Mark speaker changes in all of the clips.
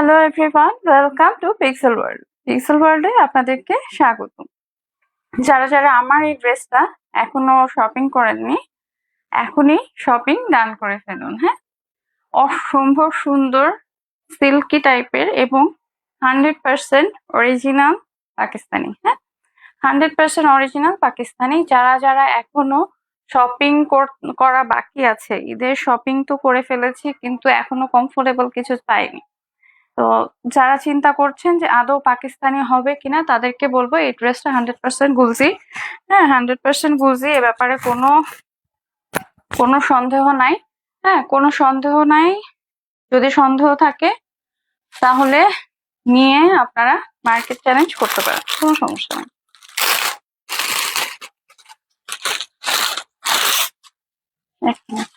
Speaker 1: Hello everyone welcome to Pixel World Pixel ওয়ার্ল্ডে আপনাদেরকে স্বাগত যারা যারা আমার এই ড্রেসটা এখনও শপিং করেননি, এখনই শপিং ডান করে ফেলুন হ্যাঁ? অসম্ভব সুন্দর সিল্কি টাইপের এবং হান্ড্রেড পার্সেন্ট অরিজিনাল পাকিস্তানি হ্যাঁ? হান্ড্রেড পার্সেন্ট অরিজিনাল পাকিস্তানি যারা যারা এখনও শপিং করা বাকি আছে, ঈদের শপিং তো করে ফেলেছি, কিন্তু এখনও কমফোর্টেবল কিছু পাইনি। তো যারা চিন্তা করছেন যে আদৌ পাকিস্তানি হবে কিনা, তাদেরকে বলব এই ড্রেসটা হান্ড্রেড পার্সেন্ট গুলজি। হ্যাঁ হান্ড্রেড পার্সেন্ট গুলজি, এ ব্যাপারে কোনো কোনো সন্দেহ নাই। হ্যাঁ কোনো সন্দেহ নাই। যদি সন্দেহ থাকে, তাহলে নিয়ে আপনারা মার্কেট চ্যালেঞ্জ করতে পারেন, কোনো সমস্যা নেই এক মিনিট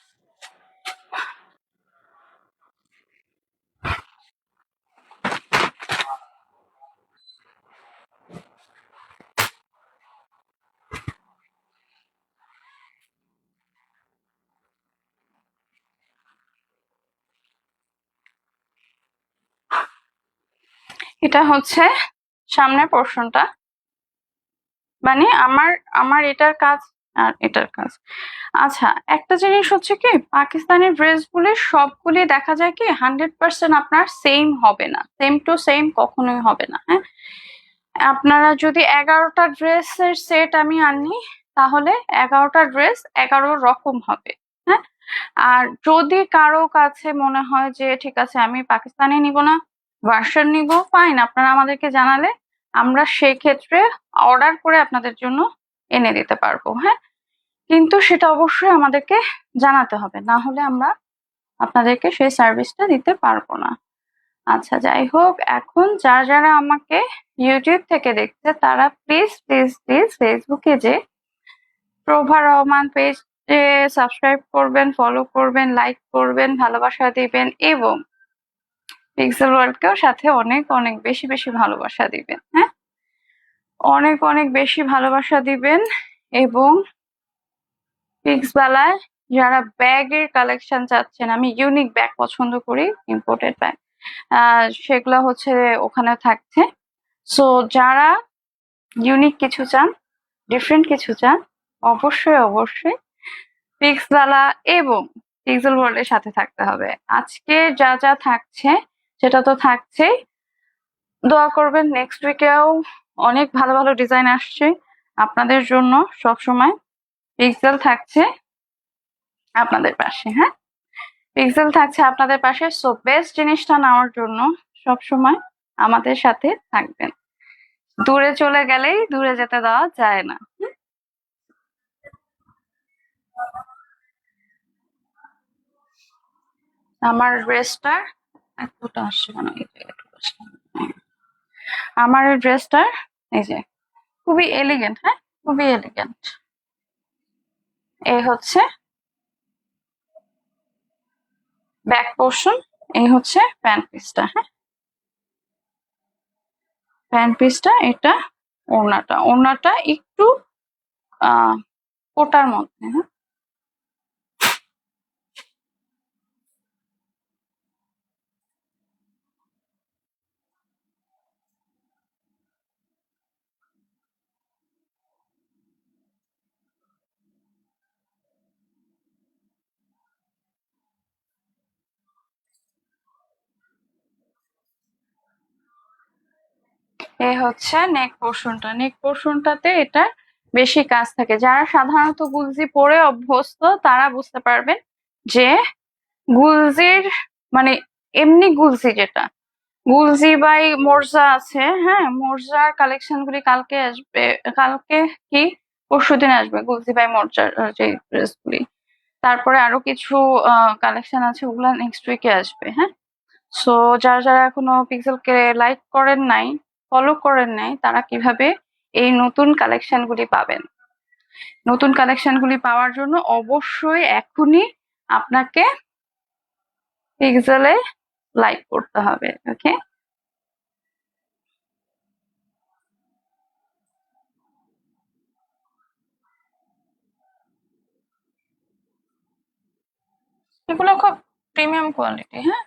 Speaker 1: এটা হচ্ছে সামনের পোর্শনটা মানে আমার আমার এটার কাজ আর এটার কাজ। আচ্ছা একটা জিনিস হচ্ছে কি, পাকিস্তানি ড্রেসগুলি সবগুলি দেখা যায় কি হান্ড্রেড পার্সেন্ট আপনার সেম হবে না। সেম টু সেম কখনোই হবে না হ্যাঁ? আপনারা যদি এগারোটা ড্রেসের সেট আমি আনি, তাহলে এগারোটা ড্রেস এগারো রকম হবে হ্যাঁ? আর যদি কারও কাছে মনে হয় যে, ঠিক আছে, আমি পাকিস্তানি নিব না ভার্সন নিব ফাইন আপনারা আমাদেরকে জানালে আমরা সেক্ষেত্রে অর্ডার করে আপনাদের জন্য এনে দিতে পারব হ্যাঁ? কিন্তু সেটা অবশ্যই আমাদেরকে জানাতে হবে, না হলে আমরা আপনাদেরকে সেই সার্ভিসটা দিতে পারব না। আচ্ছা যাই হোক, এখন যারা যারা আমাকে ইউটিউব থেকে দেখছে, তারা প্লিজ প্লিজ প্লিজ ফেসবুকে যে প্রভা রহমান পেজে সাবস্ক্রাইব করবেন ফলো করবেন লাইক করবেন, ভালোবাসা দিবেন এবং পিক্সেল ওয়ার্ল্ডকেও সাথে অনেক অনেক বেশি বেশি ভালোবাসা দিবেন হ্যাঁ? অনেক অনেক বেশি ভালোবাসা দিবেন এবং পিক্সবেলায় যারা ব্যাগের কালেকশন চাচ্ছেন, আমি ইউনিক ব্যাগ পছন্দ করি ইম্পোর্টেড ব্যাগ সেগুলো হচ্ছে ওখানে থাকছে। সো যারা ইউনিক কিছু চান ডিফারেন্ট কিছু চান, অবশ্যই অবশ্যই পিক্সবেলা এবং পিক্সেল ওয়ার্ল্ডের সাথে থাকতে হবে। আজকে যা যা থাকছে সেটা তো থাকছেই দোয়া করবেন নেক্সট উইকেও অনেক ভালো ভালো ডিজাইন আসছে আপনাদের জন্য সব সময় পিক্সেল থাকছে আপনাদের পাশে হ্যাঁ? পিক্সেল থাকছে আপনাদের পাশে সো বেস্ট জিনিসটা নেওয়ার জন্য সব সময় আমাদের সাথে থাকবেন। দূরে চলে গেলেই দূরে যেতে দেওয়া যায় না। আমার ড্রেসটার এতটা আসছে কেন? এই আমার ড্রেসটার এই যে, খুবই এলিগেন্ট হ্যাঁ? খুবই এলিগেন্ট এই হচ্ছে ব্যাক পোর্শন, এই হচ্ছে প্যান্ট পিসটা হ্যাঁ? প্যান্ট পিসটা, এটা ওড়নাটা। ওড়নাটা একটু কোটার মধ্যে হ্যাঁ? এই হচ্ছে নেক পোর্শনটা নেক পোর্শনটাতে এটা বেশি কাজ থাকে। যারা সাধারণত গুলজি পরে অভ্যস্ত, তারা বুঝতে পারবেন যে গুলজির মানে এমনি গুলজি যেটা, গুলজি বাই মোর্জা আছে হ্যাঁ? মোর্জার কালেকশন গুলি কালকে আসবে, কালকে কি? পরশু দিন আসবে, গুলজি বাই মোর্জার যে ড্রেসগুলি তারপরে আরও কিছু কালেকশন আছে, ওগুলা নেক্সট উইকে আসবে হ্যাঁ? সো যারা যারা এখনও পিক্সেলকে লাইক করেন নাই ফলো করেন নাই, তারা কীভাবে এই নতুন কালেকশনগুলি পাবেন? নতুন কালেকশনগুলি পাওয়ার জন্য অবশ্যই এখনই আপনাকে পিক্সেলে লাইক করতে হবে ওকে এগুলো খুব প্রিমিয়াম কোয়ালিটি হ্যাঁ?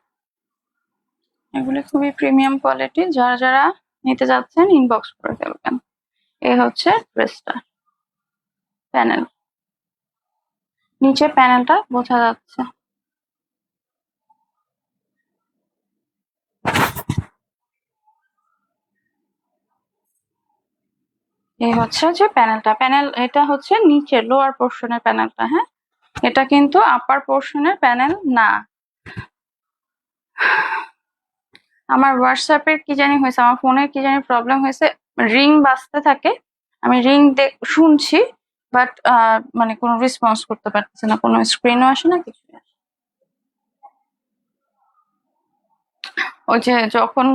Speaker 1: এগুলি খুবই প্রিমিয়াম কোয়ালিটি যারা যারা নিতে যাচ্ছেন ইনবক্স করে ফেলবেন। এই হচ্ছে ড্রেসটা প্যানেল নিচে প্যানেলটা বোঝা যাচ্ছে। এই হচ্ছে যে প্যানেলটা প্যানেল এটা হচ্ছে নিচে লোয়ার পোর্শনের প্যানেলটা হ্যাঁ? এটা কিন্তু আপার পোর্শনের প্যানেল না। আমার হোয়াটসঅ্যাপের কি জানি হয়েছে, আমার ফোনের কি জানি প্রবলেম হয়েছে। রিং বাজতে থাকে। আমি রিং শুনছি বাট মানে কোনো রেসপন্স করতে পারতেছে না। কোনো স্ক্রিনও আসে না কিছু ওই যে যখন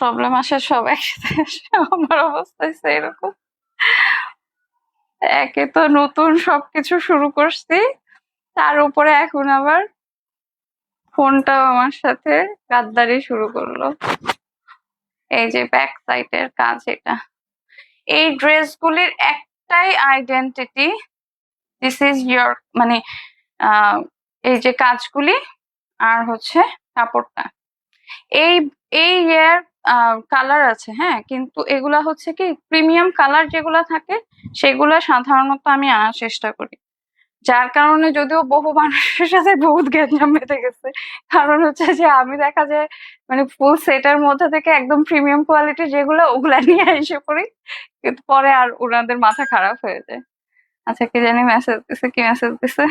Speaker 1: প্রবলেম আসে, সব একসাথে আসে। আমার অবস্থা হচ্ছে এরকম। একে তো নতুন সবকিছু শুরু করছি। তার উপরে এখন আবার ফোনটাও আমার সাথে গাদ্দারি শুরু করল। এই যে ব্যাক সাইডের কাজ এটা। এই ড্রেসগুলির একটাই আইডেন্টিটি দিস ইজ ইয়োর মানে এই যে কাজগুলি আর হচ্ছে কাপড়টা। এই এই ইয়ার কালার আছে হ্যাঁ? কিন্তু এগুলা হচ্ছে কি প্রিমিয়াম কালার যেগুলা থাকে, সেগুলা সাধারণত আমি আনার চেষ্টা করি। যার কারণে যদিও বহু মানুষের সাথে বহুত গ্যাঞ্জাম বেঁধে গেছে। কারণ হচ্ছে যে, আমি দেখা যায় মানে ফুল সেটের মধ্যে থেকে একদম প্রিমিয়াম কোয়ালিটি যেগুলো, ওগুলা নিয়ে এসে পড়ি। কিন্তু পরে আর ওনাদের মাথা খারাপ হয়ে যায়। আচ্ছা কি জানি মেসেজ দিছে, কি মেসেজ দিছে?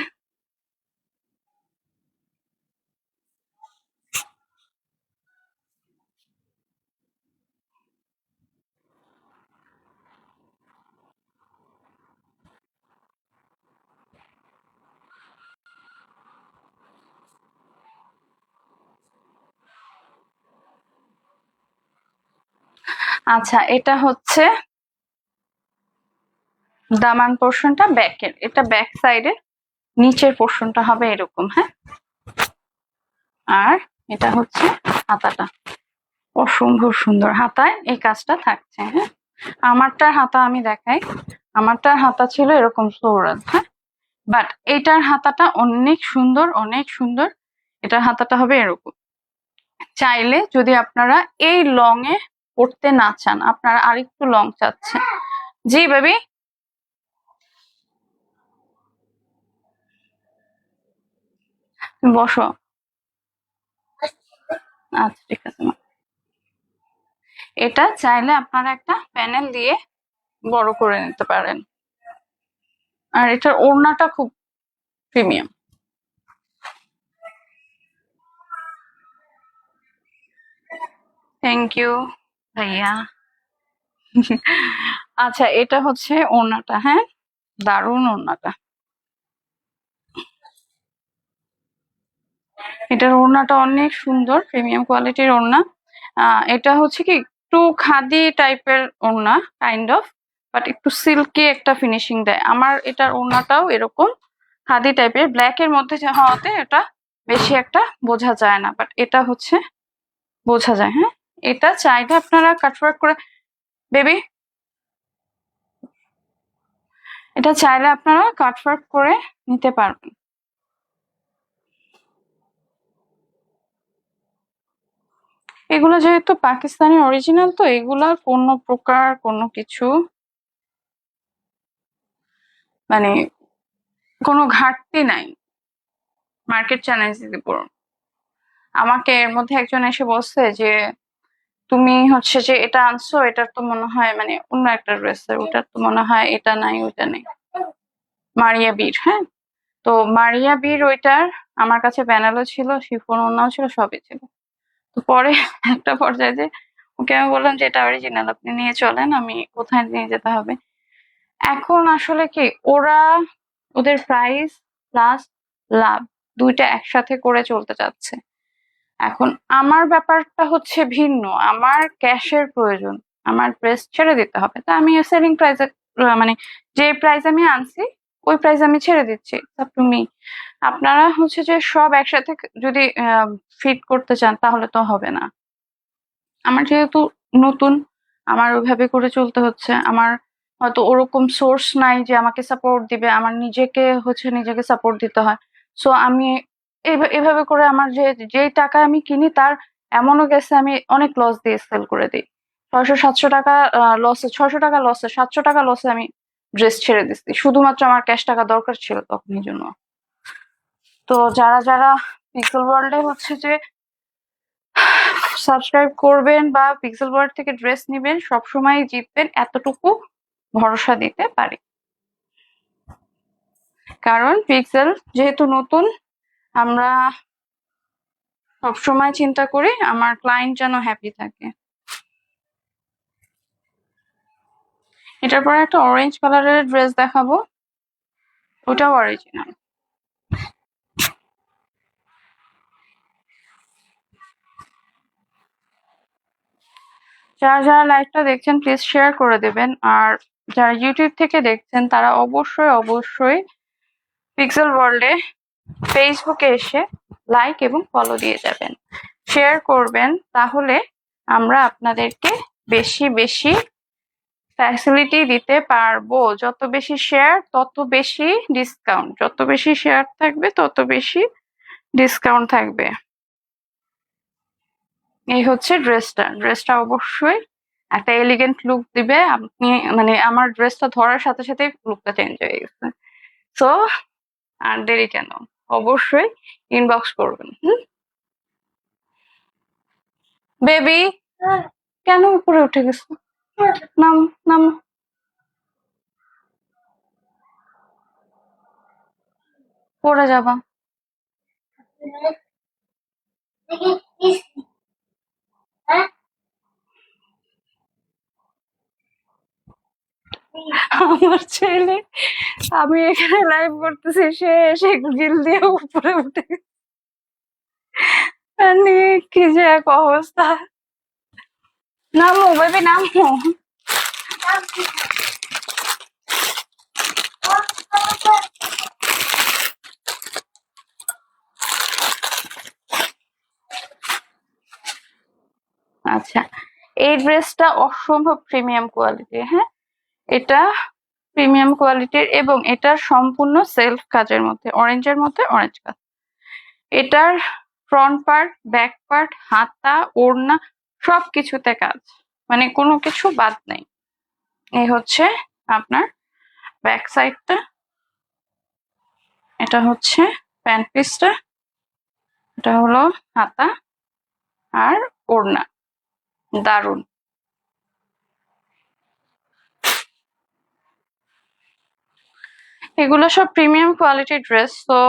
Speaker 1: আচ্ছা এটা হচ্ছে দামান পোর্শনটা ব্যাকের এটা ব্যাক সাইডের নিচের পোর্শনটা হবে এরকম হ্যাঁ? আর এটা হচ্ছে হাতাটা। অসম্ভব সুন্দর হাতায় এই কাজটা থাকছে হ্যাঁ? আমারটার হাতা আমি দেখাই। আমারটার হাতা ছিল এরকম সৌরাজ হ্যাঁ? বাট এটার হাতাটা অনেক সুন্দর অনেক সুন্দর। এটার হাতাটা হবে এরকম। চাইলে যদি আপনারা এই লং এ পড়তে না চান, আপনারা আরেকটু লং চাচ্ছেন। জি বেবি বসো। আচ্ছা ঠিক আছে এটা চাইলে আপনারা একটা প্যানেল দিয়ে বড় করে নিতে পারেন। আর এটার ওড়নাটা খুব প্রিমিয়াম থ্যাংক ইউ ভাইয়া আচ্ছা এটা হচ্ছে ওড়নাটা হ্যাঁ? দারুণ ওড়নাটা। এটার ওড়নাটা অনেক সুন্দর, প্রিমিয়াম কোয়ালিটির ওড়না। এটা হচ্ছে কি একটু খাদি টাইপের ওড়না কাইন্ড অফ বাট একটু সিল্কি একটা ফিনিশিং দেয়। আমার এটার ওড়নাটাও এরকম খাদি টাইপের ব্ল্যাক এর মধ্যে হওয়াতে এটা বেশি একটা বোঝা যায় না বাট এটা হচ্ছে বোঝা যায় হ্যাঁ? এটা চাইলে আপনারা কাটওয়ার্ক করে, বেবি? এটা চাইলে আপনারা কাটওয়ার্ক করে নিতে পারবেন। এগুলো যেহেতু পাকিস্তানি অরিজিনাল, তো এগুলা কোনো প্রকার কোনো কিছু মানে কোনো ঘাটতি নাই। মার্কেট চ্যালেঞ্জ দিতে আমাকে এর মধ্যে একজন এসে বলছে যে তুমি হচ্ছে যে এটা আনছো, এটার তো মনে হয় মানে অন্য একটা ড্রেসের ওটার তো মনে হয় এটা নাই ওটা নেই। মারিয়া বীর হ্যাঁ? তো মারিয়া বীর ওইটার আমার কাছে ব্যানারও ছিল, শিফন ওনাও ছিল, সবই ছিল। তো পরে একটা পর্যায়ে যে ওকে আমি বললাম যে, এটা অরিজিনাল আপনি নিয়ে চলেন, আমি কোথায় নিয়ে যেতে হবে? এখন আসলে কি, ওরা ওদের প্রাইস প্লাস লাভ দুইটা একসাথে করে চলতে চাচ্ছে। এখন আমার ব্যাপারটা হচ্ছে ভিন্ন। আমার ক্যাশের প্রয়োজন, আমার প্রেস ছেড়ে দিতে হবে। তা আমি সেলিং প্রাইসে মানে যে প্রাইস আমি আনছি, ওই প্রাইস আমি ছেড়ে দিচ্ছি। তুমি আপনারা হচ্ছে যে সব একসাথে যদি ফিট করতে চান, তাহলে তো হবে না। আমার যেহেতু নতুন, আমার ওইভাবে করে চলতে হচ্ছে। আমার হয়তো ওরকম সোর্স নাই যে আমাকে সাপোর্ট দিবে। আমার নিজেকে হচ্ছে নিজেকে সাপোর্ট দিতে হয়। সো আমি এভাবে করে আমার যে, যেই টাকা আমি কিনি তার এমনও গেছে আমি অনেক লস দিয়ে সেল করে দিই। ছয়শো সাতশো টাকা লসে ছয়শো টাকা লসে সাতশো টাকা লসে আমি ড্রেস ছেড়ে দিচ্ছি শুধুমাত্র আমার ক্যাশ টাকা দরকার ছিল তখন জন্য। তো যারা যারা পিক্সেল ওয়ার্ল্ডে হচ্ছে যে সাবস্ক্রাইব করবেন বা পিক্সেল ওয়ার্ল্ড থেকে ড্রেস নেবেন, সবসময় জিতবেন এতটুকু ভরসা দিতে পারি। কারণ পিক্সেল যেহেতু নতুন আমরা সবসময় চিন্তা করি আমার ক্লায়েন্ট যেন হ্যাপি থাকে। এটার পরে একটা অরেঞ্জ কালারের ড্রেস দেখাবো। ওটাও অরিজিনাল যারা যারা লাইভটা দেখছেন প্লিজ শেয়ার করে দেবেন। আর যারা ইউটিউব থেকে দেখছেন, তারা অবশ্যই অবশ্যই পিক্সেল ওয়ার্ল্ডে ফেসবুকে এসে লাইক এবং ফলো দিয়ে যাবেন। শেয়ার করবেন, তাহলে আমরা আপনাদেরকে বেশি বেশি ফ্যাসিলিটি দিতে পারব। যত বেশি শেয়ার তত বেশি ডিসকাউন্ট যত বেশি শেয়ার থাকবে, তত বেশি ডিসকাউন্ট থাকবে। এই হচ্ছে ড্রেসটা ড্রেসটা অবশ্যই একটা এলিগেন্ট লুক দিবে। আপনি মানে আমার ড্রেসটা ধরার সাথে সাথে লুকটা চেঞ্জ হয়ে গেছে। সো আর দেরি কেন? অবশ্যই ইনবক্স করবেন হুম? বেবি কেন উপরে উঠে গেছে? নাম নাম। পড়ে যাবা। আমার ছেলে, আমি এখানে লাইভ করতেছি, সে এসে গিল দিয়ে উপরে উঠে কি যে এক অবস্থা। নামো বেবি নামো। আচ্ছা এই ড্রেসটা অসম্ভব প্রিমিয়াম কোয়ালিটির হ্যাঁ? এটা প্রিমিয়াম কোয়ালিটির এবং এটা সম্পূর্ণ সেলফ কাজের মধ্যে, অরেঞ্জের মধ্যে অরেঞ্জ কাজ। এটার ফ্রন্ট পার্ট ব্যাক পার্ট হাতা, ওড়না সব কিছুতে কাজ মানে কোনো কিছু বাদ নেই। এই হচ্ছে আপনার ব্যাক সাইডটা এটা হচ্ছে প্যান্ট পিসটা এটা হলো হাতা আর ওড়না। দারুণ এগুলো সব প্রিমিয়াম কোয়ালিটি ড্রেস তো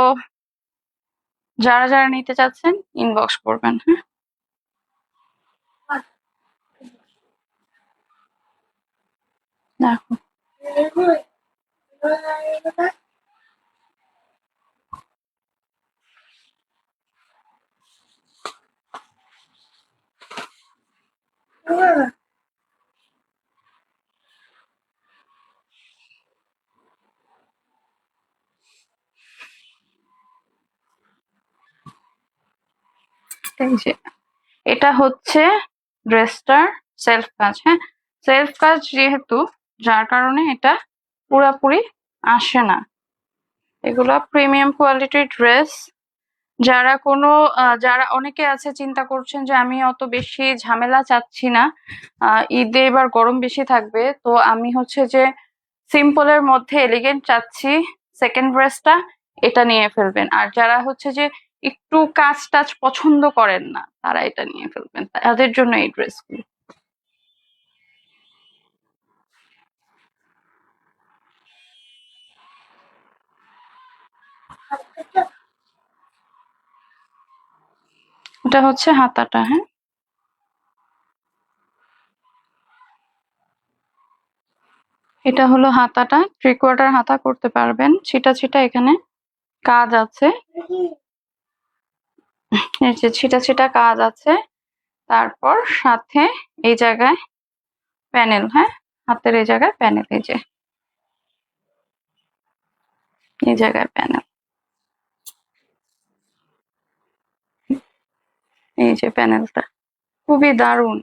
Speaker 1: যারা যারা নিতে চাচ্ছেন ইনবক্স করবেন হ্যাঁ? দেখো। এই যে, এটা হচ্ছে ড্রেসটার সেলফ কাজ হ্যাঁ? সেলফ কাজ যেহেতু, যার কারণে এটা পুরাপুরি আসে না। এগুলো প্রিমিয়াম কোয়ালিটির ড্রেস। যারা কোনো যারা অনেকে আছে চিন্তা করছেন যে আমি অত বেশি ঝামেলা চাচ্ছি না ঈদে এবার গরম বেশি থাকবে, তো আমি হচ্ছে যে সিম্পলের মধ্যে এলিগেন্ট চাচ্ছি, সেকেন্ড ড্রেসটা এটা নিয়ে ফেলবেন। আর যারা হচ্ছে যে একটু কাজ টাজ পছন্দ করেন না, তারা এটা নিয়ে ফেলবেন। তাদের জন্য এই ড্রেসগুলো এটা হচ্ছে হাতাটা হ্যাঁ? এটা হলো হাতাটা থ্রি কোয়ার্টার হাতা করতে পারবেন। ছিটা ছিটা এখানে কাজ আছে। এই যে ছিটা ছিটা কাজ আছে। তারপর সাথে এই জায়গায় প্যানেল হ্যাঁ? হাতের এই জায়গায় প্যানেল, এই যে। এই জায়গায় প্যানেল। এই যে প্যানেলটা। খুবই দারুণ।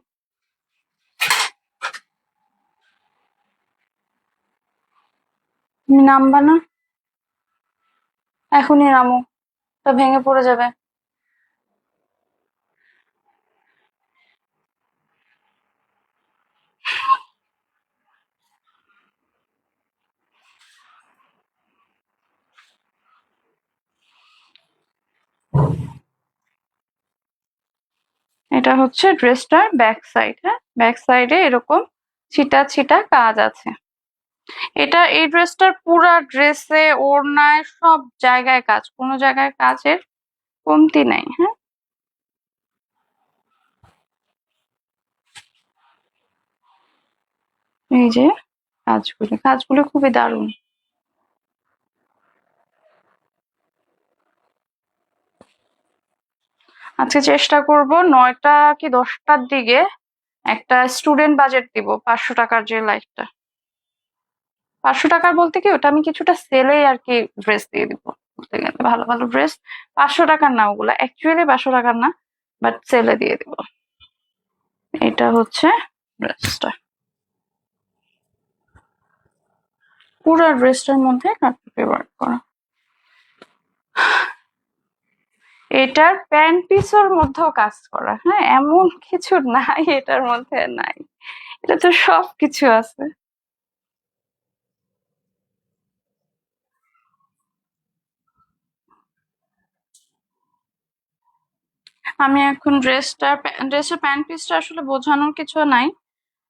Speaker 1: তুমি নামবা না? এখনই নামো। তা ভেঙে পড়ে যাবে। এটা হচ্ছে ড্রেসটার ব্যাক সাইড হ্যাঁ? ব্যাক সাইডে এরকম ছিটা ছিটা কাজ আছে। এটা এই ড্রেসটার পুরা ড্রেসে, ওড়নায় সব জায়গায় কাজ, কোনো জায়গায় কাজের কমতি নাই হ্যাঁ? এই যে কাজগুলো কাজগুলো খুবই দারুণ। আজকে চেষ্টা করব নয়টা কি দশটার দিকে একটা স্টুডেন্ট বাজেট দিব, পাঁচশো টাকার যে লাইটটা পাঁচশো টাকার বলতে কি, ওটা আমি কিছুটা সেলে আর কি ড্রেস দিয়ে দিব, বলতে গেলে। ভালো ভালো ড্রেস পাঁচশো টাকার না ওগুলা অ্যাকচুয়ালি পাঁচশো টাকার না বাট সেলে দিয়ে দিব। এটা হচ্ছে ড্রেসটা পুরো ড্রেসটার মধ্যে কাটপেপে ওয়ার্ক করা। এটার প্যান্ট পিসের মধ্যেও কাজ করা। হ্যাঁ এমন কিছু নাই এটার মধ্যে নাই। এটা তো সব কিছু আছে। আমি এখন ড্রেসটা, ড্রেসের প্যান্ট পিসটা আসলে বোঝানোর কিছু নাই।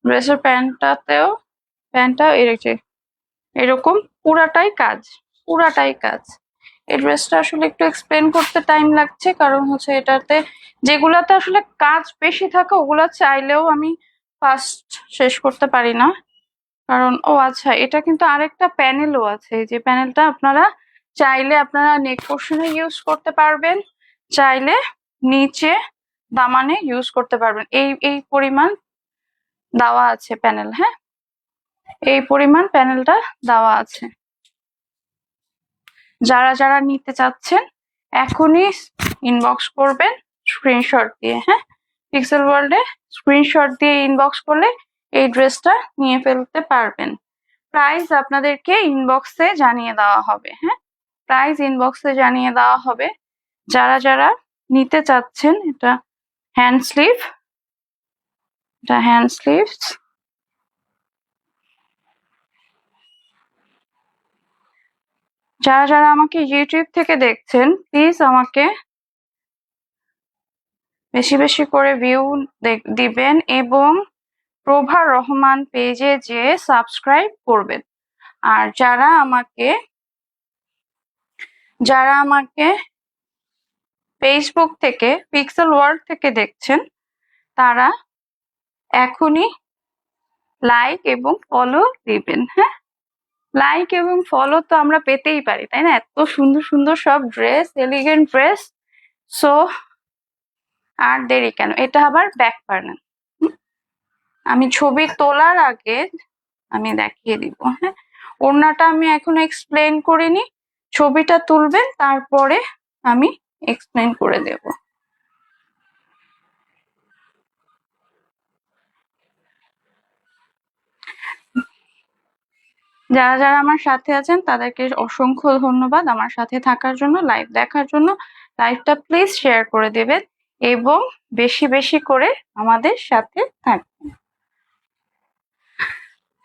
Speaker 1: ড্রেসের প্যান্টটাতেও প্যান্টটা এরকম এরকম পুরাটাই কাজ পুরাটাই কাজ। এই ড্রেসটা আসলে একটু এক্সপ্লেন করতে টাইম লাগছে, কারণ হচ্ছে এটাতে যেগুলাতে আসলে কাজ বেশি থাকে, ওগুলো চাইলেও আমি ফার্স্ট শেষ করতে পারি না। কারণ, ও আচ্ছা এটা কিন্তু আরেকটা প্যানেলও আছে যে প্যানেলটা আপনারা চাইলে আপনারা নেক পোর্শনে ইউজ করতে পারবেন, চাইলে নিচে দামানে ইউজ করতে পারবেন। এই এই পরিমাণ দেওয়া আছে প্যানেল হ্যাঁ? এই পরিমাণ প্যানেলটা দেওয়া আছে। যারা যারা নিতে চাচ্ছেন, এখনই ইনবক্স করবেন স্ক্রিনশট দিয়ে হ্যাঁ? পিক্সেল ওয়ার্ল্ডে স্ক্রিনশট দিয়ে ইনবক্স করলে এই ড্রেসটা নিয়ে ফেলতে পারবেন। প্রাইস আপনাদেরকে ইনবক্সে জানিয়ে দেওয়া হবে হ্যাঁ? প্রাইস ইনবক্সে জানিয়ে দেওয়া হবে। যারা যারা নিতে চাচ্ছেন, এটা হ্যান্ড স্লিভ এটা হ্যান্ড স্লিভস যারা যারা আমাকে ইউটিউব থেকে দেখছেন প্লিজ আমাকে বেশি বেশি করে ভিউ দিবেন এবং প্রভা রহমান পেজে যে সাবস্ক্রাইব করবেন। আর যারা আমাকে যারা আমাকে ফেসবুক থেকে পিক্সেল ওয়ার্ল্ড থেকে দেখছেন, তারা এখনই লাইক এবং ফলো দিবেন হ্যাঁ? লাইক এবং ফলো তো আমরা পেতেই পারি, তাই না? এত সুন্দর সুন্দর সব ড্রেস এলিগেন্ট ড্রেস সো আর দেরি কেন? এটা আবার ব্যাক পার্নার আমি ছবি তোলার আগে আমি দেখিয়ে দিব হ্যাঁ? ওড়নাটা আমি এখন এক্সপ্লেন করিনি। ছবিটা তুলবেন, তারপরে আমি এক্সপ্লেন করে দেব। যারা যারা আমার সাথে আছেন, তাদেরকে অসংখ্য ধন্যবাদ আমার সাথে থাকার জন্য লাইভ দেখার জন্য। লাইভটা প্লিজ শেয়ার করে দেবেন এবং বেশি বেশি করে আমাদের সাথে থাকবেন।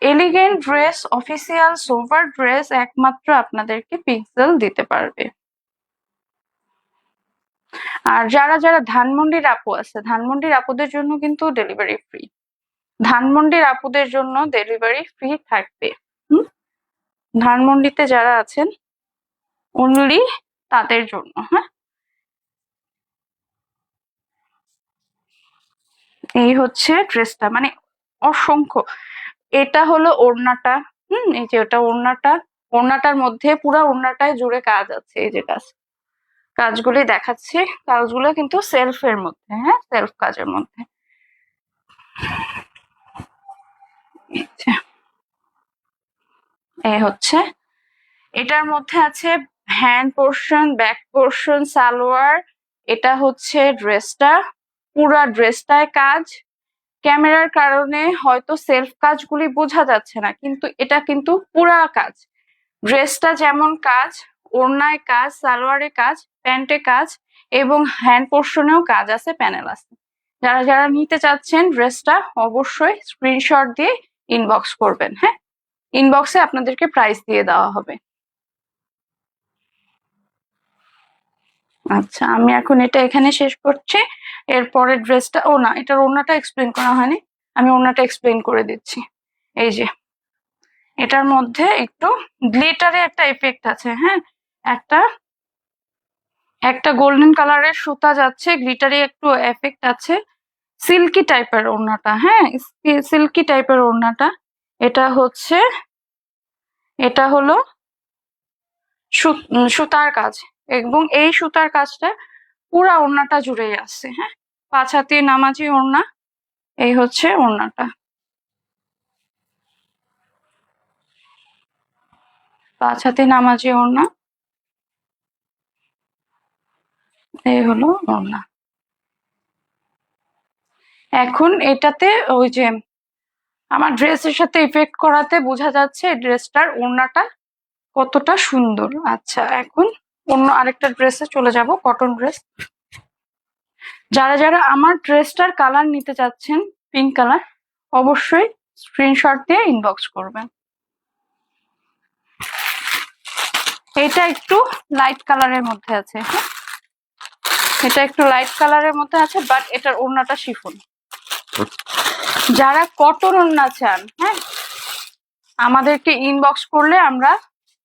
Speaker 1: Elegant dress official sober dress একমাত্র আপনাদেরকে পিক্সেল দিতে পারবে। আর যারা যারা ধানমন্ডির আপু আছে, ধানমন্ডির আপুদের জন্য কিন্তু ডেলিভারি ফ্রি ধানমন্ডির আপুদের জন্য ডেলিভারি ফ্রি থাকবে। ধানমন্ডিতে যারা আছেন অনলি তাদের জন্য হ্যাঁ? এই হচ্ছে ড্রেসটা মানে অসংখ্য। এটা হলো ওড়নাটা, হুম? এই যে ওটা ওড়নাটা, ওড়নাটার মধ্যে পুরো ওড়নাটায় জুড়ে কাজ আছে এই যে কাজ। কাজগুলি দেখাচ্ছি, কাজগুলো কিন্তু সেলফের মধ্যে হ্যাঁ? সেলফ কাজের মধ্যে। এই হচ্ছে। এটার মধ্যে আছে hand portion back portion salwar, এটা হচ্ছে ড্রেসটা, পুরা ড্রেসটায় কাজ। ক্যামেরার কারণে হয়তো সেলফ কাজগুলি বোঝা যাচ্ছে না, কিন্তু এটা কিন্তু পুরা কাজ। ড্রেসটা যেমন কাজ, ওড়নায় কাজ, সালোয়ারে কাজ, প্যান্টে কাজ এবং হ্যান্ড পোর্শনেও কাজ আছে প্যানেল আছে। যারা যারা নিতে চাচ্ছেন ড্রেসটা অবশ্যই স্ক্রিনশট দিয়ে ইনবক্স করবেন হ্যাঁ? ইনবক্সে আপনাদেরকে প্রাইস দিয়ে দেওয়া হবে। আচ্ছা আমি এখন এটা এখানে শেষ করছি। এরপরে ড্রেসটা ও না, এটার ওড়নাটা এক্সপ্লেন করা হয়নি। আমি ওড়নাটা এক্সপ্লেন করে দিচ্ছি। এই যে, এটার মধ্যে একটু গ্লিটারে একটা এফেক্ট আছে হ্যাঁ? একটা একটা গোল্ডেন কালারের সুতা যাচ্ছে গ্লিটারে একটু এফেক্ট আছে। সিল্কি টাইপের ওড়নাটা হ্যাঁ? সিল্কি টাইপের ওড়নাটা। এটা হচ্ছে, এটা হলো সুতার কাজ এবং এই সুতার কাজটা পুরা ওড়নাটা জুড়েই আছে হ্যাঁ? পাঁচ হাতে নামাজি ওড়না, এই হচ্ছে ওড়নাটা। পাঁচ হাতে নামাজি ওড়না, এই হলো ওড়না। এখন এটাতে ওই যে আমার ড্রেসের সাথে ইফেক্ট করাতে বোঝা যাচ্ছে ড্রেসটার ওড়নাটা কতটা সুন্দর। আচ্ছা এখন অন্য আরেকটা ড্রেসে চলে যাব কটন ড্রেস যারা যারা আমার ড্রেসটার কালার নিতে চাচ্ছেন পিঙ্ক কালার অবশ্যই স্ক্রিনশট দিয়ে ইনবক্স করবেন। এটা একটু লাইট কালারের মধ্যে আছে হ্যাঁ? এটা একটু লাইট কালারের মধ্যে আছে বাট এটার ওড়নাটা শিফন। যারা কটন ওড়না চান হ্যাঁ আমাদেরকে ইনবক্স করলে আমরা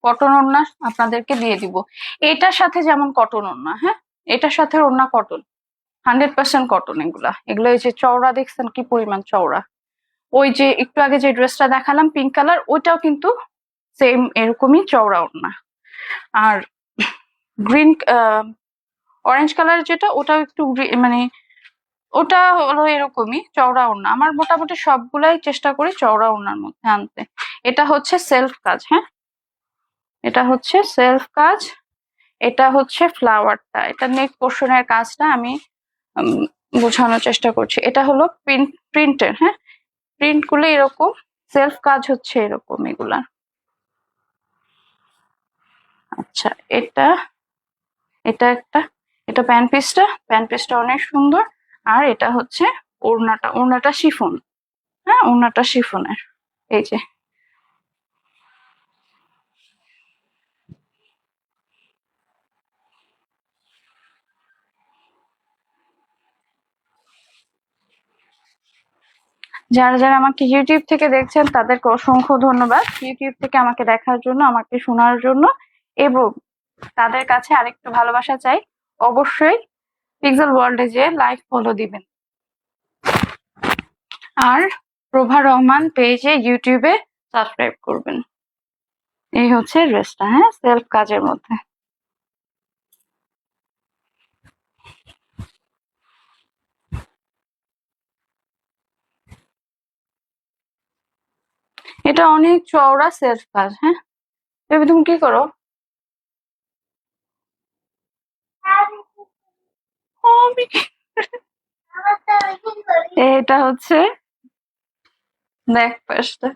Speaker 1: কটন ওড়না আপনাদেরকে দিয়ে দিব। এটার সাথে যেমন কটন ওড়না হ্যাঁ এটার সাথে ওড়না কটন, হান্ড্রেড পার্সেন্ট কটন এগুলা। এগুলো এই যে চওড়া দেখছেন কি পরিমাণ চওড়া। ওই যে একটু আগে যে ড্রেসটা দেখালাম পিঙ্ক কালার ওইটাও কিন্তু সেম এরকমই চওড়া ওড়না। আর গ্রিন অরেঞ্জ কালার যেটা, ওটাও একটু মানে ওটা হলো এরকমই চওড়া ওড়না। আমার মোটামুটি সবগুলাই চেষ্টা করি চওড়া ওড়নার মধ্যে আনতে। এটা হচ্ছে সেলফ কাজ হ্যাঁ? এটা হচ্ছে সেলফ কাজ, এটা হচ্ছে ফ্লাওয়ারটা এটা নেক পোর্শনের কাজটা আমি বোঝানোর চেষ্টা করছি। এটা হলো প্রিন্ট প্রিন্টের হ্যাঁ? প্রিন্টগুলো এরকম সেলফ কাজ হচ্ছে এরকম এগুলা। আচ্ছা এটা এটা একটা, এটা প্যান পিসটা প্যান পিসটা অনেক সুন্দর। আর এটা হচ্ছে ওড়নাটা ওড়নাটা শিফন। হ্যাঁ ওড়নাটা শিফনের। এই যে। যারা যারা আমাকে ইউটিউব থেকে দেখছেন, তাদেরকে অসংখ্য ধন্যবাদ। ইউটিউব থেকে আমাকে দেখার জন্য, আমাকে শোনার জন্য এবং তাদের কাছে আরেকটু ভালোবাসা চাই। অবশ্যই পিক্সেল ওয়ার্ল্ডে যে লাইভ ফলো দিবেন। আর প্রভা রহমান পেজে ইউটিউবে সাবস্ক্রাইব করবেন। এই হচ্ছে ড্রেসটা হ্যাঁ? সেলফ কাজের মধ্যে। এটা অনেক চওড়া সেলফ কাজ হ্যাঁ? তুমি কি করো? এটা হচ্ছে ব্যাক পাশটা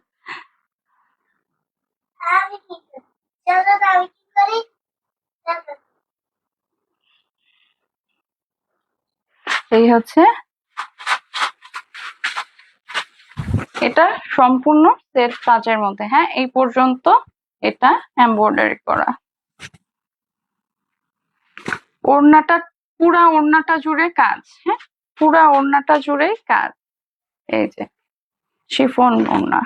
Speaker 1: এই হচ্ছে এটা সম্পূর্ণ সেট কাজের মধ্যে হ্যাঁ? এই পর্যন্ত এটা এমব্রয়ডারি করা। ওড়নাটা পুরা ওড়নাটা জুড়ে কাজ হ্যাঁ? পুরা ওড়নাটা জুড়ে কাজ। এই যে, শিফন ওড়না।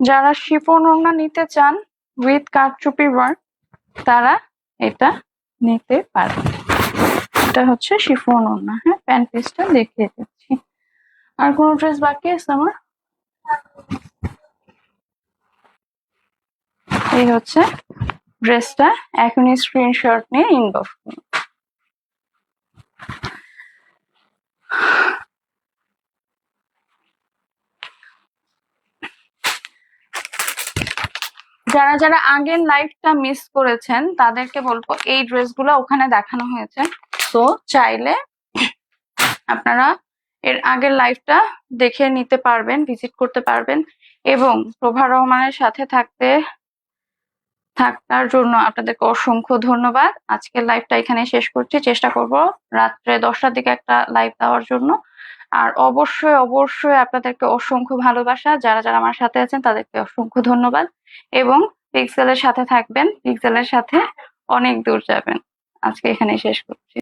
Speaker 1: যারা শিফন ওড়না নিতে চান উইথ কারচুপি ওয়ার্ক তারা এটা নিতে পারে এটা হচ্ছে শিফন ওড়না হ্যাঁ? প্যান্ট পিসটা দেখিয়ে দিচ্ছি। আর কোনো ড্রেস বাকি আছে আমার? এই হচ্ছে ড্রেসটা এখনই স্ক্রিনশট নিয়ে ইনবক্স করুন যারা যারা আগের লাইফটা মিস করেছেন, তাদেরকে বলব এই ড্রেসগুলো ওখানে দেখানো হয়েছে। তো চাইলে আপনারা এর আগের লাইফটা দেখে নিতে পারবেন ভিজিট করতে পারবেন এবং প্রভা রহমানের সাথে থাকতে থাকার জন্য আপনাদেরকে অসংখ্য ধন্যবাদ। আজকের লাইভটা এখানে শেষ করছি। চেষ্টা করব রাত্রে দশটার দিকে একটা লাইভ দেওয়ার জন্য। আর অবশ্যই অবশ্যই আপনাদেরকে অসংখ্য ভালোবাসা। যারা যারা আমার সাথে আছেন, তাদেরকে অসংখ্য ধন্যবাদ। এবং পিক্সেলের সাথে থাকবেন। পিক্সেলের সাথে অনেক দূর যাবেন। আজকে এখানে শেষ করছি।